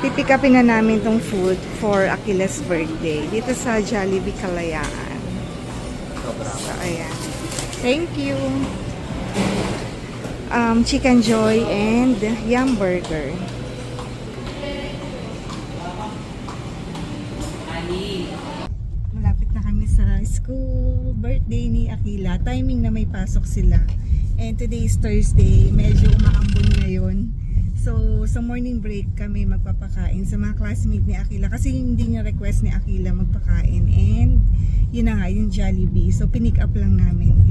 pipick upin na namin tong food for Akila's birthday dito sa Jollibee Kalayaan. So, ayan. Thank you. Um, Chicken Joy and Yum Burger. Malapit na kami sa school birthday ni Akila. Timing na may pasok sila. And today is Thursday. Medyo umaambon ngayon. Sa morning break kami magpapakain sa mga classmate ni Akila. Kasi hindi niya request ni Akila magpakain. And, yun na nga, yung Jollibee. So, pinick up lang namin.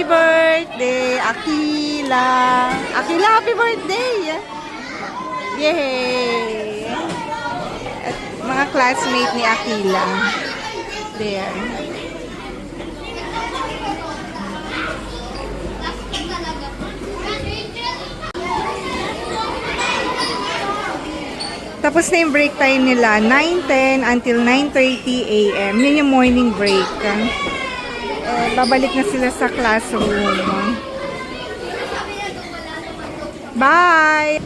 Happy birthday, Akila! Akila, happy birthday! Yay! At mga classmate ni Akila. There. Tapos na yung break time nila, 9.10 until 9.30 a.m. Yun yung morning break. Babalik na sila sa classroom. Bye!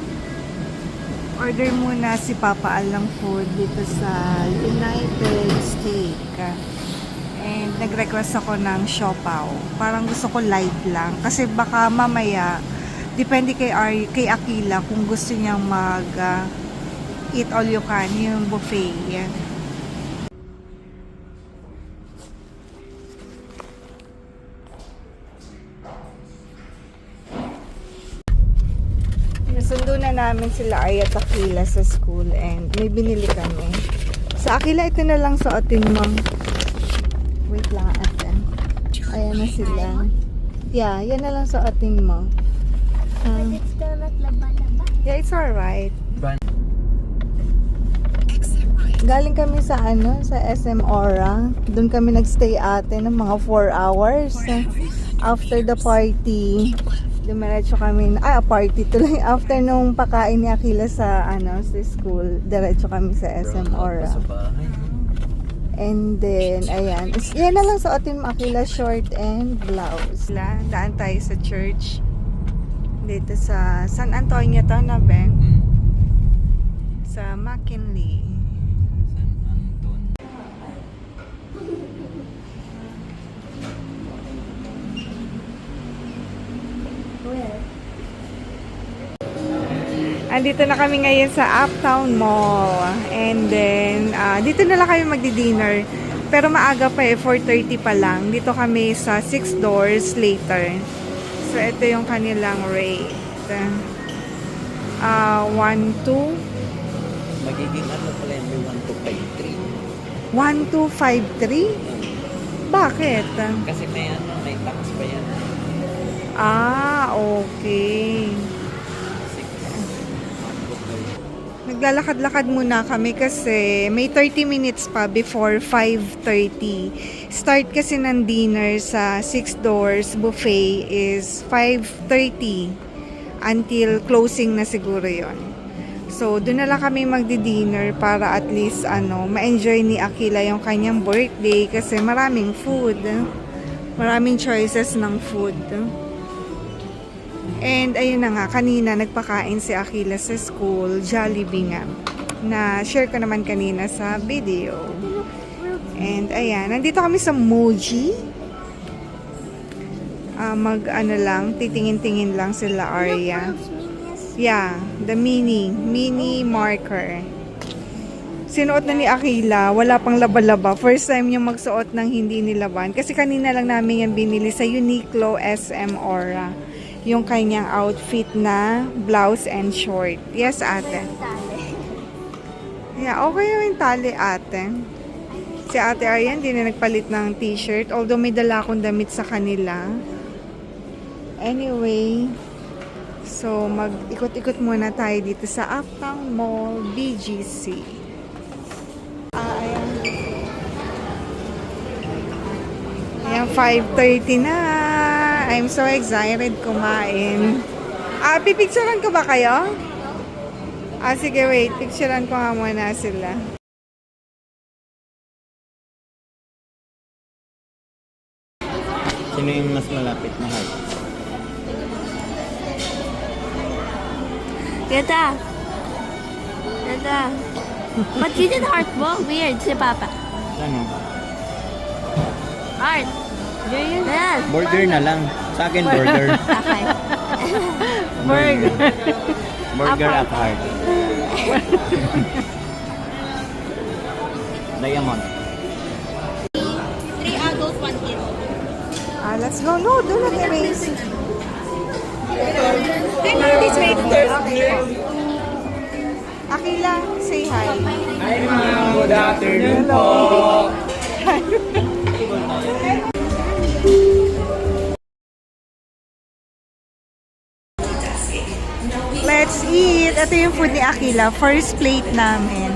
Order muna si Papa Al ng food dito sa United Steak. And nag-request ako ng siopaw. Parang gusto ko light lang. Kasi baka mamaya, depende kay, Ar kay Akila kung gusto niyang mag ah, eat all you can, yung buffet. Yan. Nasundo na namin sila Aya at Akila sa school and may binili kami. Sa Akila, ito na lang suotin mo. Wait lang, ate. Ayan na sila. Yeah, yan na lang suotin mo. Um, It's still not laba-laba. yeah, it's alright. Galing kami sa ano, sa SM Aura. Doon kami nagstay ate ng mga 4 hours. After the party, dumiretso kami, ah, party tuloy. After nung pakain ni Akila sa, ano, sa school, diretso kami sa SM Aura. And then, ayan. Is, yan na lang suotin mo, Akila, short and blouse. Daan tayo sa church. Dito sa San Antonio to na, Ben? Hmm. Sa McKinley. Andito na kami ngayon sa Uptown Mall. And then, uh, dito na lang kami magdi-dinner. Pero maaga pa eh, 4.30 pa lang. Dito kami sa 6 doors later. So, ito yung kanilang rate. Uh, 1, 2. Magiging ano pala yung 1, 2, 5, 3. 1, 2, 5, 3? Bakit? Kasi may ano, may tax pa yan. Ah, okay. 6. Naglalakad-lakad muna kami kasi may 30 minutes pa before 5.30. Start kasi ng dinner sa 6 doors buffet is 5.30 until closing na siguro yon. So, doon na lang kami magdi-dinner para at least ano, ma-enjoy ni Akila yung kanyang birthday kasi maraming food. Maraming choices ng food. And ayun na nga, kanina nagpakain si Akila sa school, Jollibee nga, na share ko naman kanina sa video. And ayan, nandito kami sa Moji. Ah, mag ano lang, titingin-tingin lang sila Arya. Yeah, the mini, mini marker. Sinuot na ni Akila, wala pang laba-laba. First time niya magsuot ng hindi nilaban. Kasi kanina lang namin yan binili sa Uniqlo SM Aura. Yung kanyang outfit na blouse and short. Yes, ate. Yeah, okay yung tali, ate. Si ate Aryan, hindi na nagpalit ng t-shirt. Although may dala akong damit sa kanila. Anyway, so mag-ikot-ikot muna tayo dito sa Uptown Mall, BGC. Ah, ayan. Ayan, 5.30 na. I'm so excited kumain. Ah, pipicturean ko ba kayo? Ah, sige, wait. Picturean ko nga muna sila. Sino yung mas malapit na heart? Ganda. Ganda. But you did heart mo? Weird, si Papa. Ano? Heart. Yes. Burger na lang. Sa akin, burger. Burger. burger at heart. Diamond. Three adults, one kid. Ah, let's go. No, do not erase. This way. Akila, say hi. Hi ma'am, good afternoon po. Ito yung food ni Akila. First plate namin.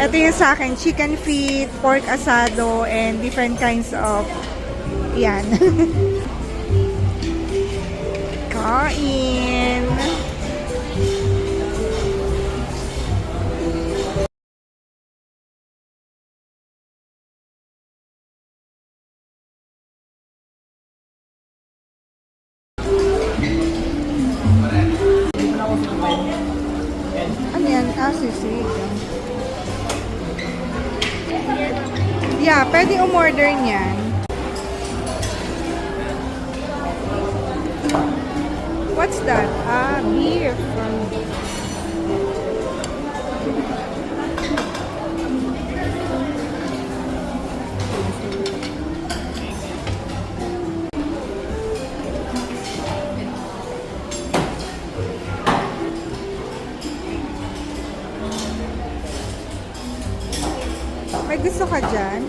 Ito yung sa akin, chicken feet, pork asado, and different kinds of yan. Kain. Ah, sisig. Yeah, pwede umorder niyan. What's that? Ah, beer from... gusto ka dyan?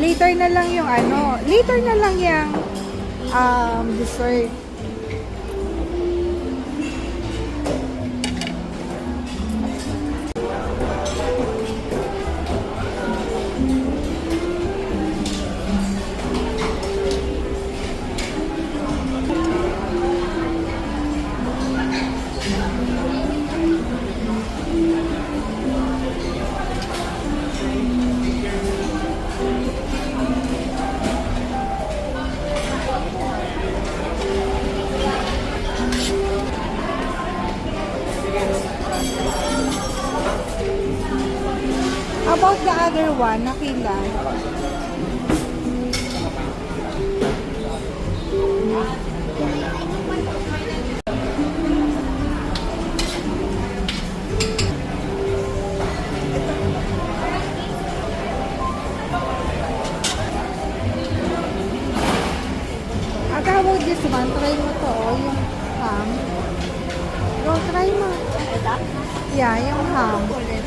Later na lang yung ano, later na lang yung um, dessert. nakila. Agawag this one, to, oh, yung ham. Go, try mo. Yeah, yung ham.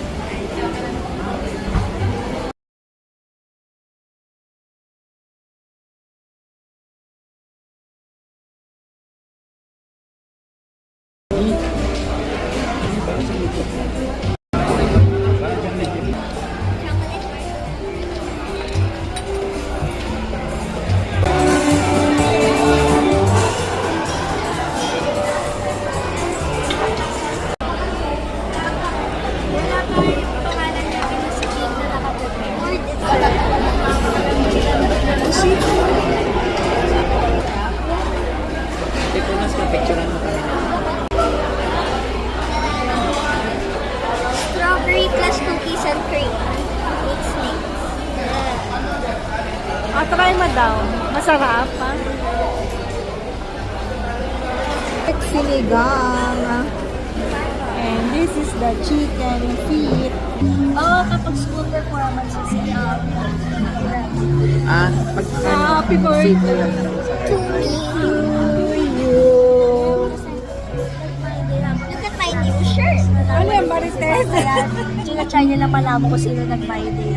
Marites? Gina-try nila malaman kung sino nag-my day.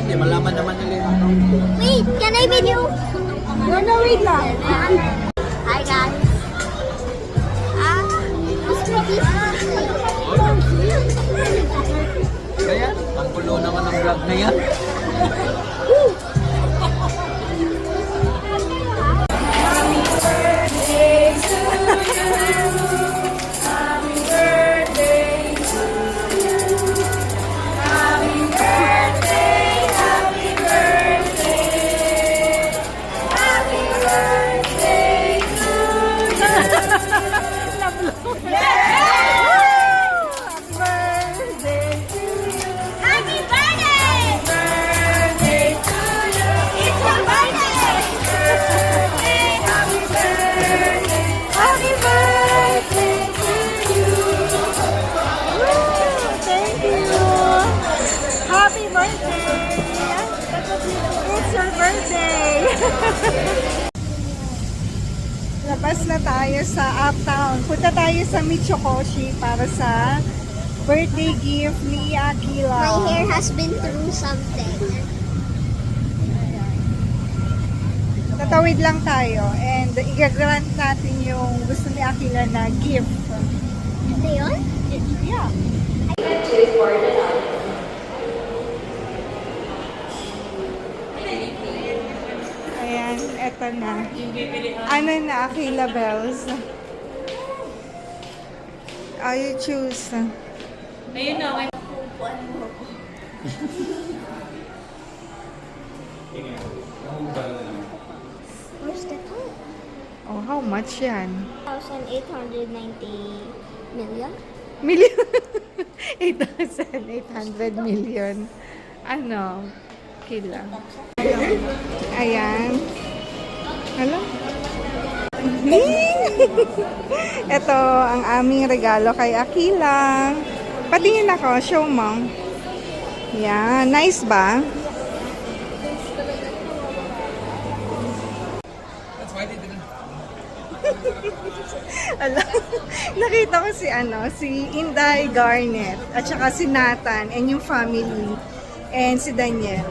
hindi, malaman naman nila yung ko. Wait, can I video? No, no, wait lang. Hi guys. Ah, cookies? Kaya, ang gulo naman ng vlog na yan. Labas na tayo sa Uptown. Punta tayo sa Michokoshi para sa birthday gift ni Akila. My hair has been through something. Tatawid lang tayo and i-grant natin yung gusto ni Akila na gift. Ito yun? Yeah. Ayan, eto na. Ano na, Akila Bells? Oh, you choose. Where's the time? Oh, how much yan? 1,890 million? Million? 8,800 million. Ano? Kila. Ayan. Hello? Ito ang aming regalo kay Akila. Patingin ako, show mo. Yan, nice ba? Alam, nakita ko si ano, si Inday Garnet at saka si Nathan and yung family and si Daniel.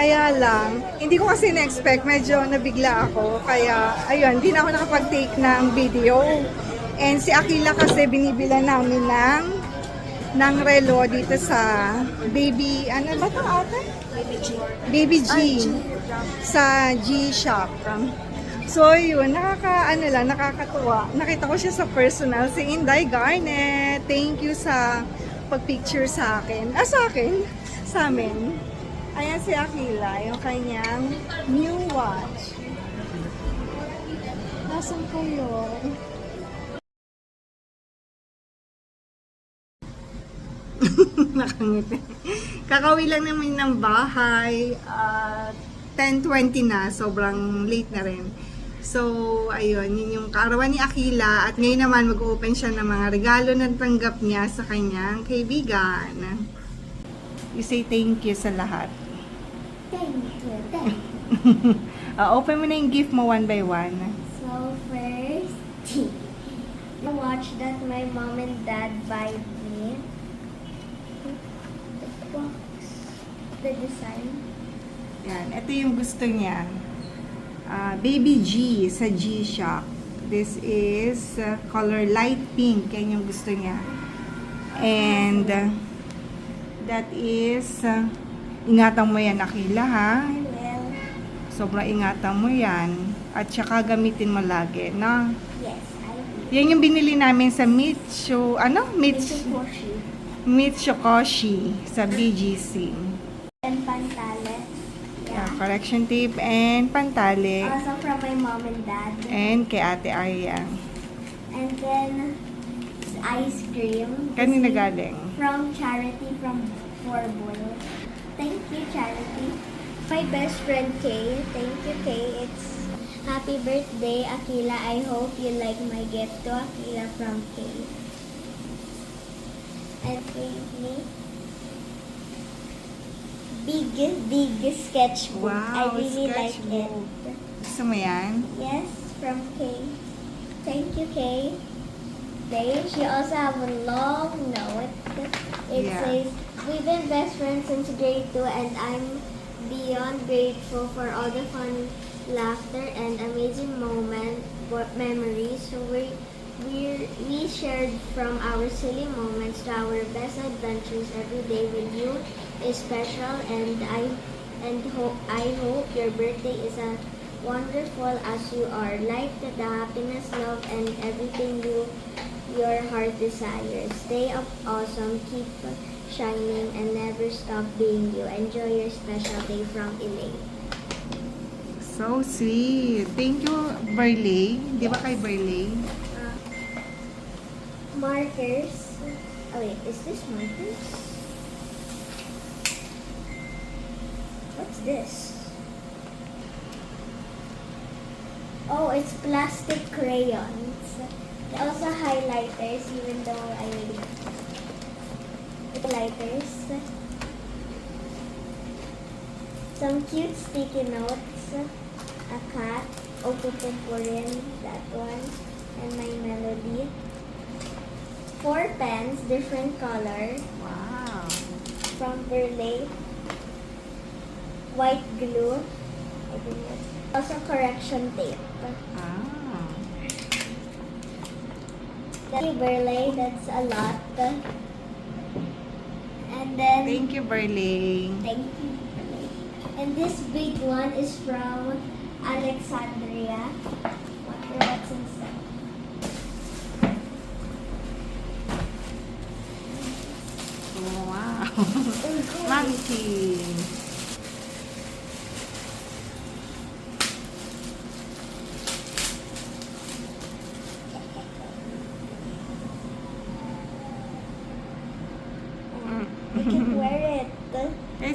Kaya lang, hindi ko kasi na-expect, medyo nabigla ako. Kaya, ayun, hindi na ako nakapag-take ng video. And si Akila kasi binibila namin ng ng relo dito sa baby, ano ba ito ate? Baby G. Baby G. Sa G-Shop. So, yun, nakaka, ano lang, nakakatuwa. Nakita ko siya sa personal, si Inday Garnet. Thank you sa pagpicture sa akin. Ah, sa akin? Sa amin. Ayan si Akila, yung kanyang new watch. Nasaan ko yun? Nakangiti. Kakawi lang naman ng bahay. at 10.20 na. Sobrang late na rin. So, ayun. Yun yung kaarawan ni Akila. At ngayon naman mag-open siya ng mga regalo na tanggap niya sa kanyang kaibigan. You say thank you sa lahat. Thank you, thank you. Ah, open mo na yung gift mo one by one. So first, the watch that my mom and dad buy me. The box, the design. Yan. Ito yung gusto niya. Ah, Baby G sa G-Shock. This is ah, color light pink. Yan yung gusto niya. And ah, that is ah, ingatan mo yan, Akila, ha? Sobrang ingatan mo yan. At saka gamitin mo lagi, na? Yes, I will. Yan yung binili namin sa Mitsu, ano? Mitsu, Mitsukoshi. Mitsukoshi sa BGC. And pantale. Yeah, Yeah. correction tape and pantali. Also from my mom and dad. And kay Ate Arya. And then ice cream. Kanina galing? From Charity from Four Boil. Thank you, Charity. My best friend Kay. Thank you, Kay. It's happy birthday, Akila. I hope you like my gift to Akila from Kay. And me big, big sketchbook. Wow, I really like sketchbook. it. Gusto mo yan? Yes, from Kay. Thank you, Kay. They, she also have a long note. It Yeah. says, We've been best friends since grade 2 and I'm beyond grateful for all the fun, laughter, and amazing moment what memories So we, we, we shared from our silly moments to our best adventures every day with you is special and I and hope I hope your birthday is as wonderful as you are. Like the happiness, love, and everything you your heart desires. Stay up awesome, keep shining, and never stop being you. Enjoy your special day from Elaine. So sweet. Thank you, Burley. Di ba kay Burley? Uh, markers. Oh wait, is this markers? What's this? Oh, it's plastic crayons. Also highlighters, even though I already highlighters. Some cute sticky notes. A cat. Opupumpurin, that one. And my melody. Four pens, different color. Wow. From Burley. White glue. I think that's also correction tape. Ah. Thank you, Burley. That's a lot. And then, Thank you, Burley. thank you, Burley. And this big one is from Alexandria. Wonder what's inside. Wow. Monkey.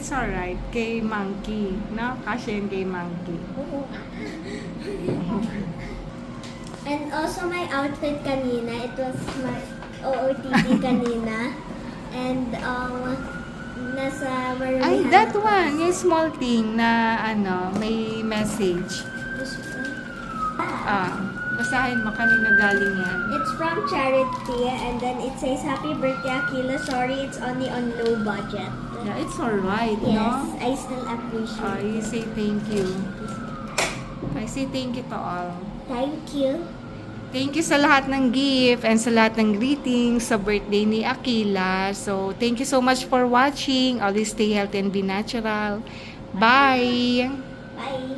It's alright. Kay Monkey. No? Kasi yun kay Monkey. And also my outfit kanina, it was my OOTD kanina. And um, nasa Maramihan Ay, that one. Yung small thing na ano, may message. Ah, basahin mo kanina galing yan. It's from Charity and then it says, Happy birthday Akila. Sorry, it's only on low budget. Yeah, it's alright, Yes, no? I still appreciate Ah, you it. say thank you. I say thank you to all. Thank you. Thank you sa lahat ng gift and sa lahat ng greetings sa birthday ni Akila. So, thank you so much for watching. Always stay healthy and be natural. Bye! Bye.